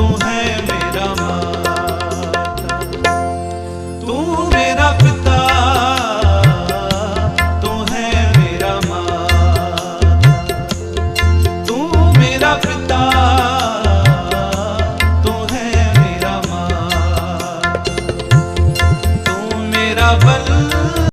ਤੂੰ ਹੈ ਮੇਰਾ ਮਾਤਾ ਤੂੰ ਮੇਰਾ ਪਿਤਾ। ਤੂੰ ਹੈ ਮੇਰਾ ਮਾਤਾ ਤੂੰ ਮੇਰਾ ਪਿਤਾ। ਤੂੰ ਹੈ ਮੇਰਾ ਮਾਤਾ ਤੂੰ ਮੇਰਾ ਬਲ